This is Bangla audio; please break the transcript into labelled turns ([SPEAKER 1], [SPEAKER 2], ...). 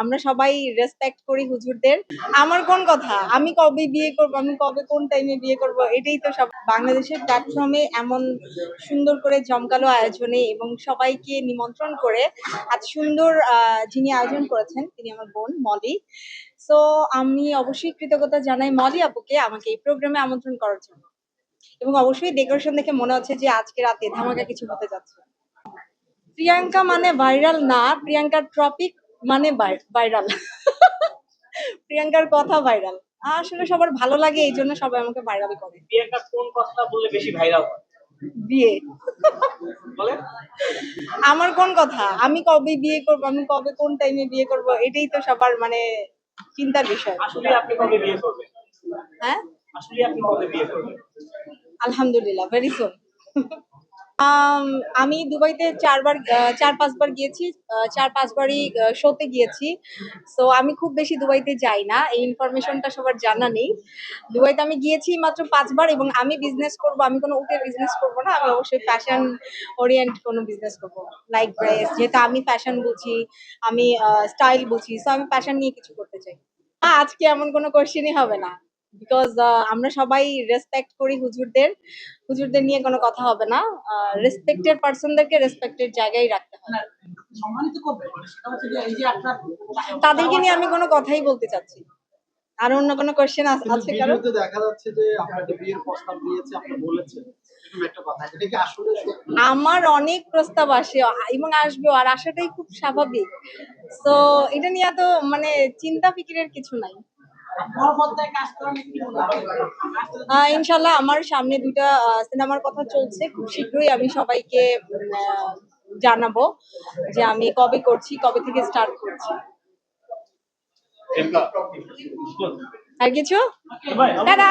[SPEAKER 1] আমরা সবাই রেসপেক্ট করি হুজুরদের। আমার কোন কথা? আমি কবে বিয়ে করব, আমি কবে কোন টাইমে বিয়ে করব, এটাই তো সব। বাংলাদেশের প্ল্যাটফর্মে এমন সুন্দর করে জমকালো আয়োজনে এবং সবাইকে নিমন্ত্রণ করে আজ সুন্দর যিনি আয়োজন করেছেন, তিনি আমার বোন মলি। সো আমি অবশ্যই কৃতজ্ঞতা জানাই মলি আপুকে আমাকে এই প্রোগ্রামে আমন্ত্রণ করার জন্য। এবং অবশ্যই ডেকোরেশন দেখে মনে হচ্ছে যে আজকে রাতে ধামাকা কিছু হতে যাচ্ছে। প্রিয়াঙ্কা মানে ভাইরাল না, প্রিয়াঙ্কার টপিক মানে ভাইরাল প্রিয়াঙ্কার কথা ভাইরাল আসলে সবার ভালো লাগে এই জন্য সবাই আমাকে ভাইরাল করে।
[SPEAKER 2] প্রিয়াঙ্কা কোন কথা বললে বেশি ভাইরাল হয়?
[SPEAKER 1] বিয়ে। আমার কোন কথা? আমি কবে বিয়ে করব আমি কবে কোন টাইমে বিয়ে করব এটাই তো সবার মানে চিন্তার বিষয়।
[SPEAKER 2] আসলে আপনি কবে বিয়ে করবেন?
[SPEAKER 1] হ্যাঁ?
[SPEAKER 2] আসলে আপনি কবে বিয়ে করবেন?
[SPEAKER 1] আলহামদুলিল্লাহ ভেরি সুন আমি দুবাইতে চারবার চার পাঁচবার গিয়েছি চার পাঁচবারই শোতে গিয়েছি। সো আমি খুব বেশি দুবাইতে যাই না, এই ইনফরমেশনটা সবার জানা নেই। দুবাইতে আমি গিয়েছি মাত্র পাঁচবার এবং আমি বিজনেস করব, আমি কোনো উঠে বিজনেস করব না, আমি অবশ্যই ফ্যাশন ওরিয়েন্ট কোনো বিজনেস করব। লাইক ড্রেস যেহেতু আমি ফ্যাশন বুঝি, আমি স্টাইল বুঝি সো আমি ফ্যাশন নিয়ে কিছু করতে চাই। আজকে এমন কোনো কোশ্চেনই হবে না। বিকজ আমরা সবাই রেসপেক্ট করি হুজুরদের। হুজুরদের নিয়ে কোনো কথা হবে না। রেসপেক্টেড পার্সনদেরকে রেসপেক্টেড জায়গায় রাখতে হবে।
[SPEAKER 3] সম্মানিত করবে? মানে সেটা হচ্ছে যে এই যে আপনার
[SPEAKER 1] তাদেরকে নিয়ে আমি কোনো কথাই বলতে চাচ্ছি আর অন্য কোনো কোশ্চেন আছে
[SPEAKER 4] কিন্তু কারও? দেখা যাচ্ছে যে আপনাকে বিয়ের প্রস্তাব দিয়েছে আপনি বলেছেন। এরকম একটা কথা। এটা কি আসলে সত্যি?
[SPEAKER 1] আমার অনেক প্রস্তাব আসে এবং আসবে আর আসাটাই খুব স্বাভাবিক। তো এটা নিয়ে তো মানে চিন্তা ফিকিরের কিছু নাই। ইনশাল্লাহ আমার সামনে দুটা সিনেমার কথা চলছে। খুব শীঘ্রই আমি সবাইকে জানাব যে আমি কবে করছি কবে থেকে স্টার্ট করছি। আর কিছু? টাটা